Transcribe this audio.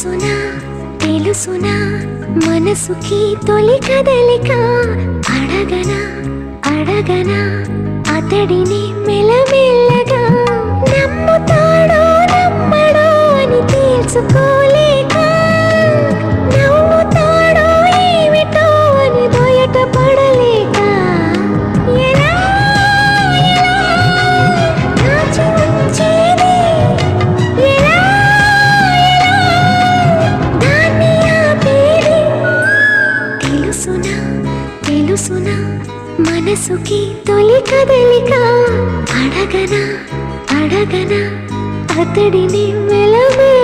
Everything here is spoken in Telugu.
తెలుసునా తెలుసునా మనసుకి తొలి కదలిక. అడగనా అడగనా అతడిని మెలమెల్లగా నమ్ముతాడో నమ్మడో అని తెలుసుకో తెలుసునా మనసుకి తొలి కదలిక. అడగనా అడగనా అతడిని మెలమే